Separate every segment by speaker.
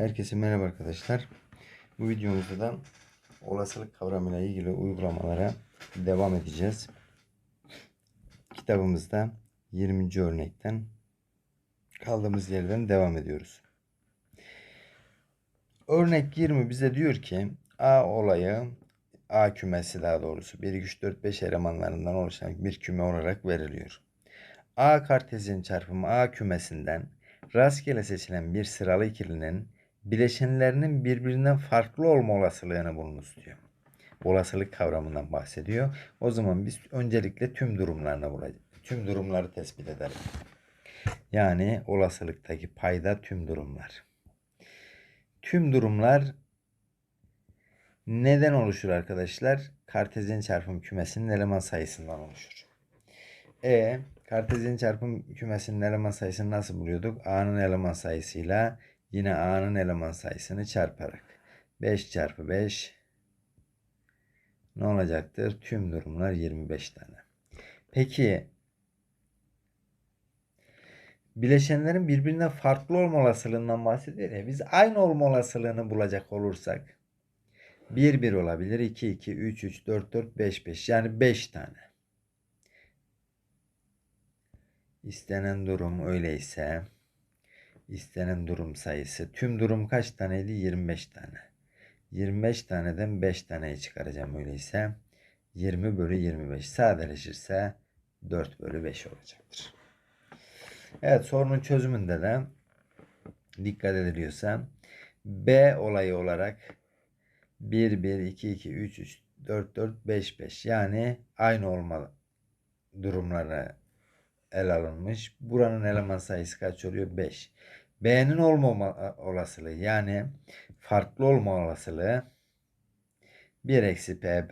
Speaker 1: Herkese merhaba arkadaşlar. Bu videomuzda da olasılık kavramıyla ilgili uygulamalara devam edeceğiz. Kitabımızda 20. örnekten kaldığımız yerden devam ediyoruz. Örnek 20 bize diyor ki A olayı A kümesi daha doğrusu 1, 2, 3, 4, 5 elemanlarından oluşan bir küme olarak veriliyor. A kartezin çarpımı A kümesinden rastgele seçilen bir sıralı ikilinin bileşenlerinin birbirinden farklı olma olasılığını bulunuz diyor. Olasılık kavramından bahsediyor. O zaman biz öncelikle tüm durumlarını bulacağız. Tüm durumları tespit edelim. Yani olasılıktaki payda tüm durumlar. Tüm durumlar neden oluşur arkadaşlar? Kartezyen çarpım kümesinin eleman sayısından oluşur. E kartezyen çarpım kümesinin eleman sayısını nasıl buluyorduk? A'nın eleman sayısıyla Yine A'nın eleman sayısını çarparak. 5 çarpı 5 ne olacaktır? Tüm durumlar 25 tane. Peki bileşenlerin birbirinden farklı olma olasılığından bahsediyor ya. Biz aynı olma olasılığını bulacak olursak 1 1 olabilir. 2 2 3 3 4 4 5 5 yani 5 tane. İstenen durum öyleyse istenen durum sayısı. Tüm durum kaç taneydi? 25 tane. 25 taneden 5 taneyi çıkaracağım öyleyse. 20 bölü 25 sadeleşirse 4 bölü 5 olacaktır. Evet sorunun çözümünde de dikkat ediliyorsa B olayı olarak 1 1 2 2 3 3 4 4 5 5 yani aynı olma durumlara el alınmış. Buranın eleman sayısı kaç oluyor? 5. B'nin olmama e, olasılığı yani farklı olma olasılığı 1 eksi PB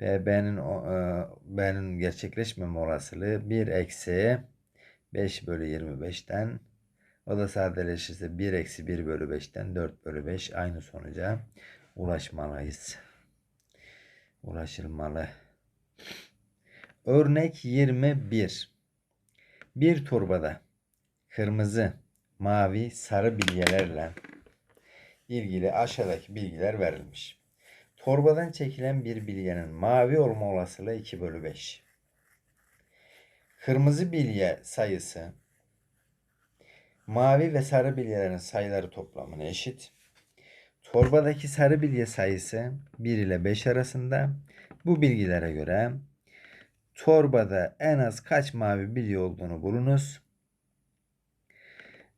Speaker 1: BB'nin e, B'nin gerçekleşmeme olasılığı 1 eksi 5 bölü 25'ten o da sadeleşirse 1 eksi 1 bölü 5'ten 4 bölü 5 aynı sonuca ulaşmalıyız. Ulaşılmalı. Örnek 21. Bir torbada kırmızı mavi sarı bilgelerle ilgili aşağıdaki bilgiler verilmiş. Torbadan çekilen bir bilgenin mavi olma olasılığı 2 bölü 5. Kırmızı bilye sayısı mavi ve sarı bilyelerin sayıları toplamına eşit. Torbadaki sarı bilye sayısı 1 ile 5 arasında. Bu bilgilere göre torbada en az kaç mavi bilye olduğunu bulunuz.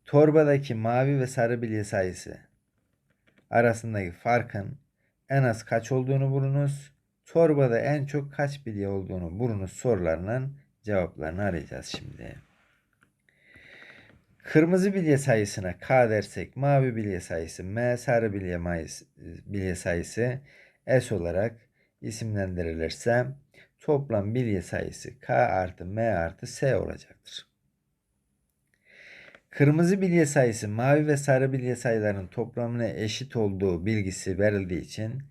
Speaker 1: Torbadaki mavi ve sarı bilye sayısı arasındaki farkın en az kaç olduğunu bulunuz. Torbada en çok kaç bilye olduğunu bulunuz sorularının cevaplarını arayacağız şimdi. Kırmızı bilye sayısına K dersek mavi bilye sayısı M, sarı bilye, mayıs, bilye sayısı S olarak isimlendirilirse toplam bilye sayısı K artı M artı S olacaktır. Kırmızı bilye sayısı mavi ve sarı bilye sayılarının toplamına eşit olduğu bilgisi verildiği için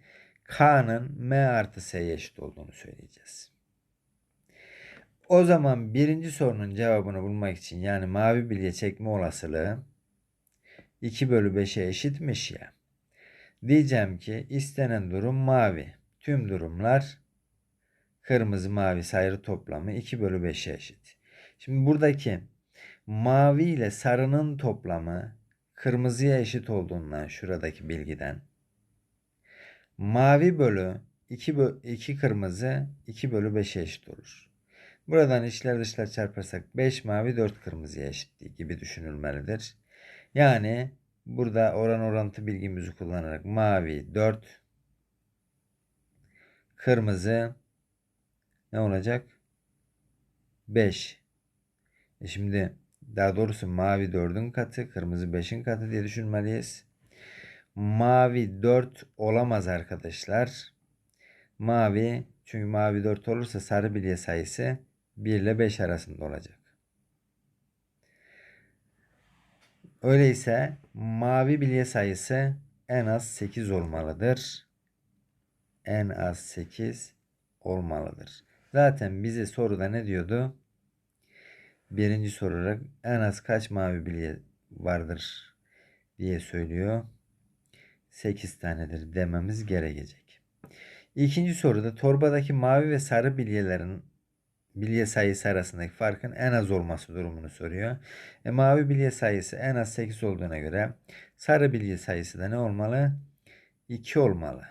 Speaker 1: K'nın M artı S'ye eşit olduğunu söyleyeceğiz. O zaman birinci sorunun cevabını bulmak için yani mavi bilye çekme olasılığı 2 bölü 5'e eşitmiş ya. Diyeceğim ki istenen durum mavi. Tüm durumlar kırmızı mavi sayı toplamı 2 bölü 5'e eşit. Şimdi buradaki mavi ile sarının toplamı kırmızıya eşit olduğundan şuradaki bilgiden mavi bölü 2, bö 2 kırmızı 2 bölü 5'e eşit olur. Buradan içler dışlar çarparsak 5 mavi 4 kırmızıya eşit gibi düşünülmelidir. Yani burada oran orantı bilgimizi kullanarak mavi 4 kırmızı ne olacak? 5. E şimdi daha doğrusu mavi 4'ün katı, kırmızı 5'in katı diye düşünmeliyiz. Mavi 4 olamaz arkadaşlar. Mavi çünkü mavi 4 olursa sarı bilye sayısı 1 ile 5 arasında olacak. Öyleyse mavi bilye sayısı en az 8 olmalıdır. En az 8 olmalıdır. Zaten bize soruda ne diyordu? birinci sorarak en az kaç mavi bilye vardır diye söylüyor. 8 tanedir dememiz gerekecek. İkinci soruda torbadaki mavi ve sarı bilyelerin bilye sayısı arasındaki farkın en az olması durumunu soruyor. E, mavi bilye sayısı en az 8 olduğuna göre sarı bilye sayısı da ne olmalı? 2 olmalı.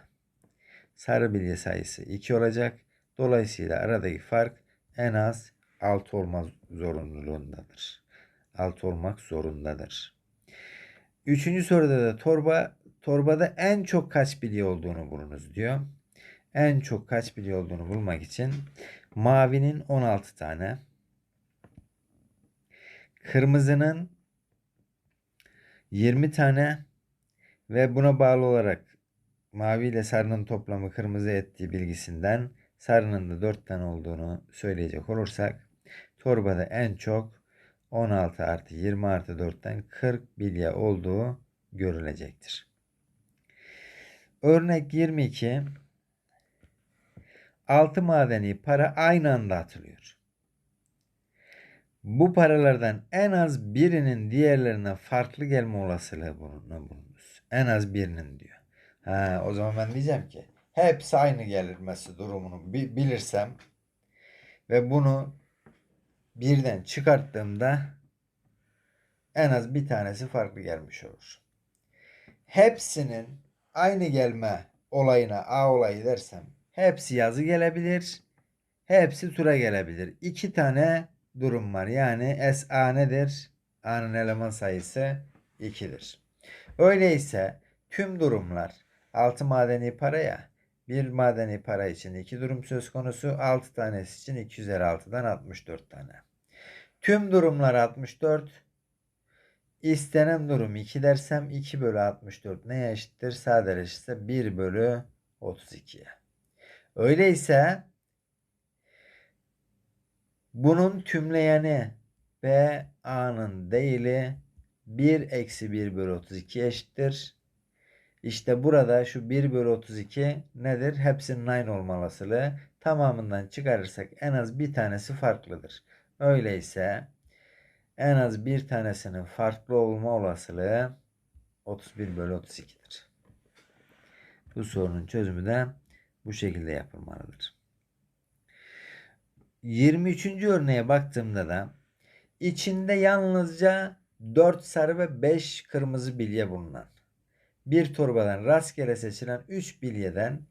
Speaker 1: Sarı bilye sayısı 2 olacak. Dolayısıyla aradaki fark en az alt olma zorunluluğundadır. Alt olmak zorundadır. Üçüncü soruda da torba torbada en çok kaç bilye olduğunu bulunuz diyor. En çok kaç bilye olduğunu bulmak için mavinin 16 tane, kırmızının 20 tane ve buna bağlı olarak mavi ile sarının toplamı kırmızı ettiği bilgisinden sarının da 4 tane olduğunu söyleyecek olursak Torbada en çok 16 artı 20 artı 4'ten 40 bilye olduğu görülecektir. Örnek 22 6 madeni para aynı anda atılıyor. Bu paralardan en az birinin diğerlerine farklı gelme olasılığı bulunur. En az birinin diyor. Ha, o zaman ben diyeceğim ki hepsi aynı gelirmesi durumunu bilirsem ve bunu birden çıkarttığımda en az bir tanesi farklı gelmiş olur. Hepsinin aynı gelme olayına A olayı dersem hepsi yazı gelebilir. Hepsi tura gelebilir. İki tane durum var. Yani S A nedir? A'nın eleman sayısı 2'dir. Öyleyse tüm durumlar altı madeni paraya bir madeni para için iki durum söz konusu. 6 tanesi için 2 64 tane. Tüm durumlar 64. İstenen durum 2 dersem 2 bölü 64 neye eşittir? Sadeleşirse 1 bölü 32'ye. Öyleyse bunun tümleyeni B A'nın değili 1 eksi 1 bölü 32 eşittir. İşte burada şu 1 bölü 32 nedir? Hepsinin aynı olma olasılığı. Tamamından çıkarırsak en az bir tanesi farklıdır. Öyleyse en az bir tanesinin farklı olma olasılığı 31 bölü 32'dir. Bu sorunun çözümü de bu şekilde yapılmalıdır. 23. örneğe baktığımda da içinde yalnızca 4 sarı ve 5 kırmızı bilye bulunan bir torbadan rastgele seçilen 3 bilyeden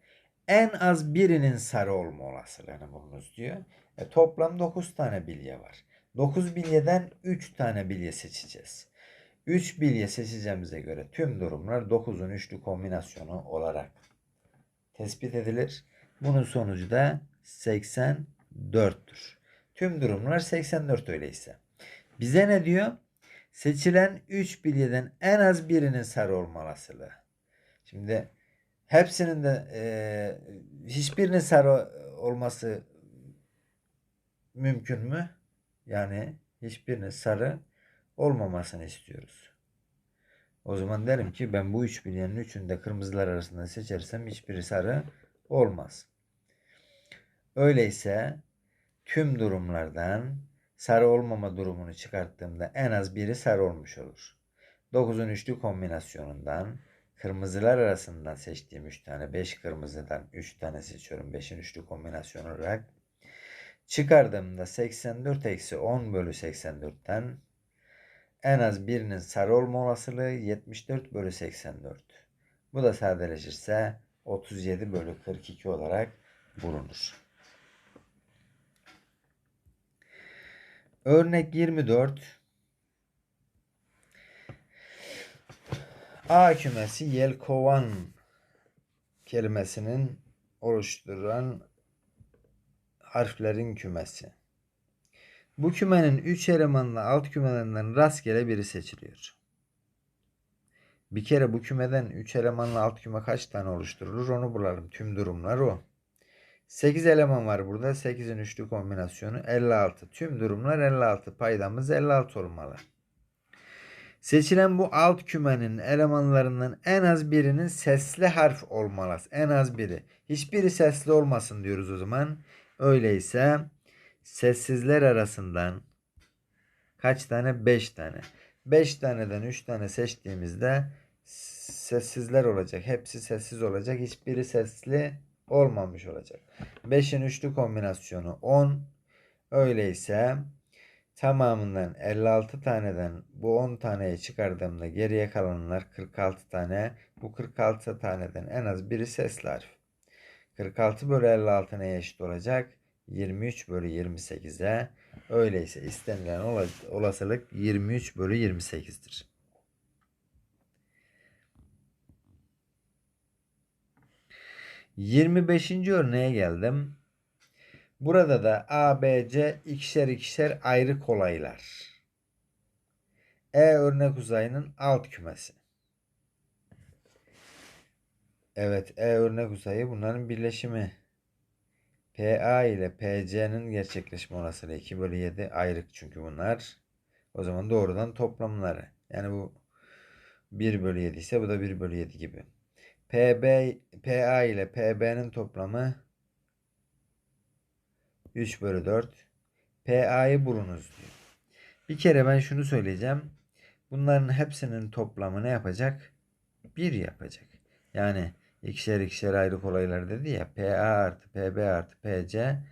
Speaker 1: en az birinin sarı olma olasılığını bulunuz diyor. E, toplam 9 tane bilye var. 9 bilyeden 3 tane bilye seçeceğiz. 3 bilye seçeceğimize göre tüm durumlar 9'un üçlü kombinasyonu olarak tespit edilir. Bunun sonucu da 84'tür. Tüm durumlar 84 öyleyse. Bize ne diyor? Seçilen 3 bilyeden en az birinin sarı olma Şimdi hepsinin de e, hiçbirinin sarı olması mümkün mü? Yani hiçbirinin sarı olmamasını istiyoruz. O zaman derim ki ben bu 3 bilyenin üçünü de kırmızılar arasında seçersem hiçbiri sarı olmaz. Öyleyse tüm durumlardan sarı olmama durumunu çıkarttığımda en az biri sarı olmuş olur. 9'un üçlü kombinasyonundan kırmızılar arasından seçtiğim 3 tane 5 kırmızıdan 3 tane seçiyorum 5'in üçlü kombinasyon olarak. Çıkardığımda 84 eksi 10 bölü 84'ten en az birinin sarı olma olasılığı 74 bölü 84. Bu da sadeleşirse 37 bölü 42 olarak bulunur. Örnek 24. A kümesi yelkovan kelimesinin oluşturan harflerin kümesi. Bu kümenin 3 elemanlı alt kümelerinden rastgele biri seçiliyor. Bir kere bu kümeden 3 elemanlı alt küme kaç tane oluşturulur onu bulalım. Tüm durumlar o. 8 eleman var burada. 8'in üçlü kombinasyonu 56. Tüm durumlar 56. Paydamız 56 olmalı. Seçilen bu alt kümenin elemanlarından en az birinin sesli harf olmalı. En az biri. Hiçbiri sesli olmasın diyoruz o zaman. Öyleyse sessizler arasından kaç tane? 5 tane. 5 taneden 3 tane seçtiğimizde sessizler olacak. Hepsi sessiz olacak. Hiçbiri sesli olmamış olacak. 5'in üçlü kombinasyonu 10. Öyleyse tamamından 56 taneden bu 10 taneyi çıkardığımda geriye kalanlar 46 tane. Bu 46 taneden en az biri sesli harf. 46 bölü 56 neye eşit olacak? 23 bölü 28'e. Öyleyse istenilen olasılık 23 bölü 28'dir. 25. örneğe geldim. Burada da A, B, C ikişer ikişer ayrı kolaylar. E örnek uzayının alt kümesi. Evet E örnek uzayı bunların birleşimi. PA ile PC'nin gerçekleşme olasılığı 2 bölü 7 ayrık çünkü bunlar. O zaman doğrudan toplamları. Yani bu 1 bölü 7 ise bu da 1 bölü 7 gibi. PB, PA ile PB'nin toplamı 3 bölü 4. PA'yı bulunuz diyor. Bir kere ben şunu söyleyeceğim. Bunların hepsinin toplamı ne yapacak? 1 yapacak. Yani ikişer ikişer ayrı kolaylar dedi ya. PA artı PB artı PC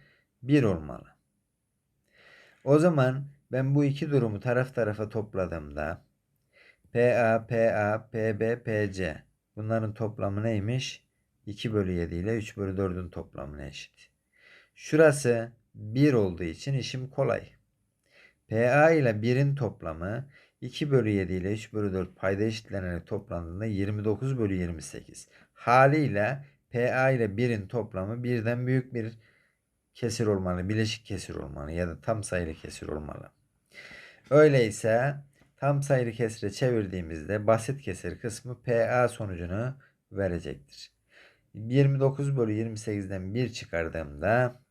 Speaker 1: 1 olmalı. O zaman ben bu iki durumu taraf tarafa topladığımda PA, PA, PB, PC Bunların toplamı neymiş? 2 bölü 7 ile 3 bölü 4'ün toplamına eşit. Şurası 1 olduğu için işim kolay. PA ile 1'in toplamı 2 bölü 7 ile 3 bölü 4 payda eşitlenerek toplandığında 29 bölü 28. Haliyle PA ile 1'in toplamı birden büyük bir kesir olmalı. Bileşik kesir olmalı ya da tam sayılı kesir olmalı. Öyleyse Tam sayılı kesire çevirdiğimizde basit kesir kısmı PA sonucunu verecektir. 29 bölü 28'den 1 çıkardığımda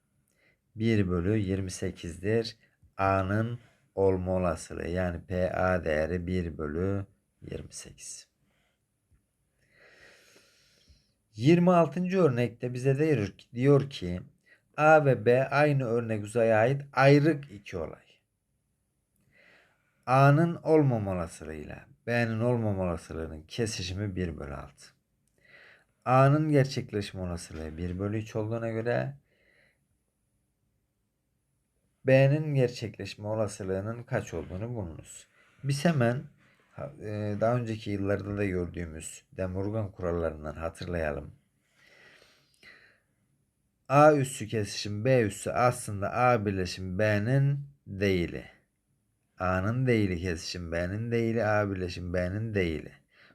Speaker 1: 1 bölü 28'dir. A'nın olma olasılığı yani PA değeri 1 bölü 28. 26. örnekte bize diyor ki A ve B aynı örnek uzaya ait ayrık iki olay. A'nın olmama olasılığıyla B'nin olmama olasılığının kesişimi 1 bölü 6. A'nın gerçekleşme olasılığı 1 bölü 3 olduğuna göre B'nin gerçekleşme olasılığının kaç olduğunu bulunuz. Biz hemen e, daha önceki yıllarda da gördüğümüz de kurallarından hatırlayalım. A üssü kesişim B üssü aslında A birleşim B'nin değili. A'nın değili kesişim B'nin değili A birleşim B'nin değili.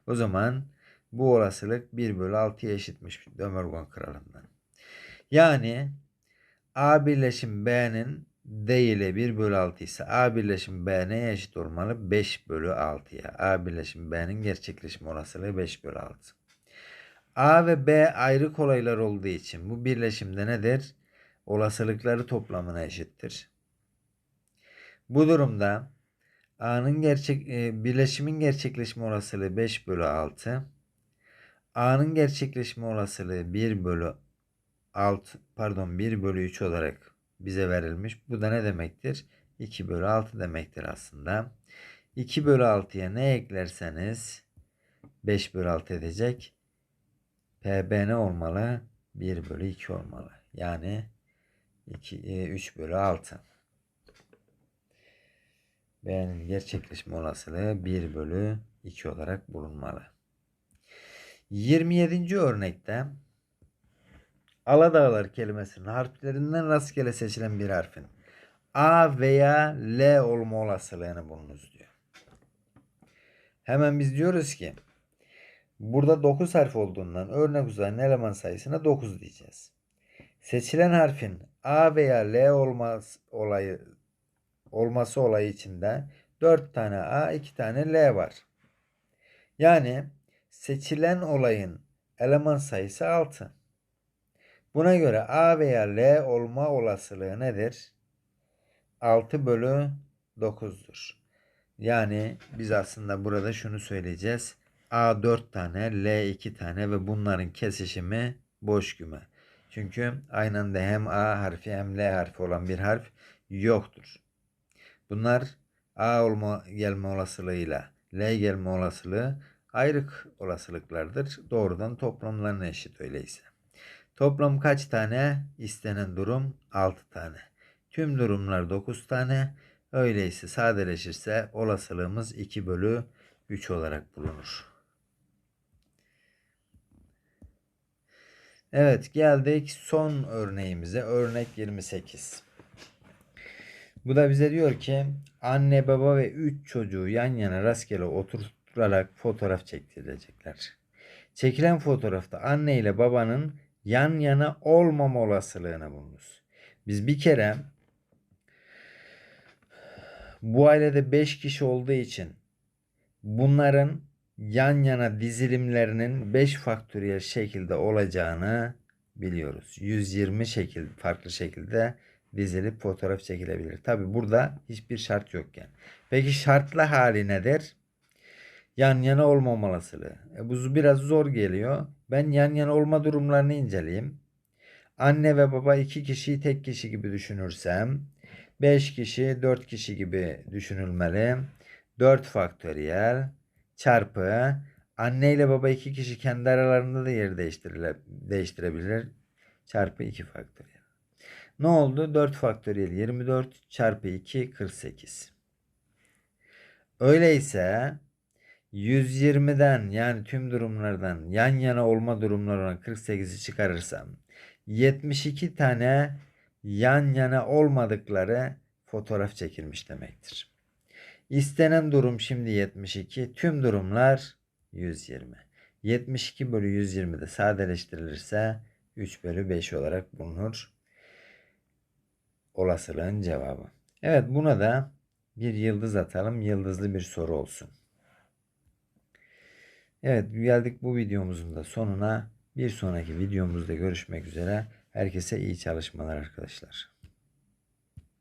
Speaker 1: O zaman bu olasılık 1 bölü 6'ya eşitmiş Dömergon kralından. Yani A birleşim B'nin değili 1 bölü 6 ise A birleşim B neye eşit olmalı? 5 bölü 6'ya. A birleşim B'nin gerçekleşme olasılığı 5 bölü 6. A ve B ayrı kolaylar olduğu için bu birleşimde nedir? Olasılıkları toplamına eşittir. Bu durumda A'nın gerçek e, birleşimin gerçekleşme olasılığı 5 bölü 6. A'nın gerçekleşme olasılığı 1 bölü 6 pardon 1 bölü 3 olarak bize verilmiş. Bu da ne demektir? 2 bölü 6 demektir aslında. 2 bölü 6'ya ne eklerseniz 5 bölü 6 edecek. PB ne olmalı? 1 bölü 2 olmalı. Yani 2, 3 e, bölü 6. B'nin gerçekleşme olasılığı 1 bölü 2 olarak bulunmalı. 27. örnekte Aladağlar kelimesinin harflerinden rastgele seçilen bir harfin A veya L olma olasılığını bulunuz diyor. Hemen biz diyoruz ki burada 9 harf olduğundan örnek uzayın eleman sayısına 9 diyeceğiz. Seçilen harfin A veya L olmaz olayı olması olayı içinde 4 tane A, 2 tane L var. Yani seçilen olayın eleman sayısı 6. Buna göre A veya L olma olasılığı nedir? 6 bölü 9'dur. Yani biz aslında burada şunu söyleyeceğiz. A 4 tane, L 2 tane ve bunların kesişimi boş küme. Çünkü aynı anda hem A harfi hem L harfi olan bir harf yoktur. Bunlar A olma gelme olasılığıyla L gelme olasılığı ayrık olasılıklardır. Doğrudan toplamlarına eşit öyleyse. Toplam kaç tane? İstenen durum 6 tane. Tüm durumlar 9 tane. Öyleyse sadeleşirse olasılığımız 2 bölü 3 olarak bulunur. Evet geldik son örneğimize. Örnek 28. Bu da bize diyor ki anne baba ve 3 çocuğu yan yana rastgele oturtularak fotoğraf çektirilecekler. Çekilen fotoğrafta anne ile babanın yan yana olmama olasılığını bulunuz. Biz bir kere bu ailede 5 kişi olduğu için bunların yan yana dizilimlerinin 5 faktöriyel şekilde olacağını biliyoruz. 120 şekil farklı şekilde dizilip fotoğraf çekilebilir. Tabi burada hiçbir şart yok yani. Peki şartlı hali nedir? Yan yana olma olasılığı. E, bu biraz zor geliyor. Ben yan yana olma durumlarını inceleyeyim. Anne ve baba iki kişiyi tek kişi gibi düşünürsem 5 kişi 4 kişi gibi düşünülmeli. 4 faktöriyel çarpı anne ile baba iki kişi kendi aralarında da yer değiştirebilir. Çarpı 2 faktöriyel. Ne oldu? 4 faktöriyel 24 çarpı 2 48. Öyleyse 120'den yani tüm durumlardan yan yana olma durumlarına 48'i çıkarırsam 72 tane yan yana olmadıkları fotoğraf çekilmiş demektir. İstenen durum şimdi 72. Tüm durumlar 120. 72 bölü 120 de sadeleştirilirse 3 bölü 5 olarak bulunur olasılığın cevabı. Evet buna da bir yıldız atalım. Yıldızlı bir soru olsun. Evet geldik bu videomuzun da sonuna. Bir sonraki videomuzda görüşmek üzere. Herkese iyi çalışmalar arkadaşlar.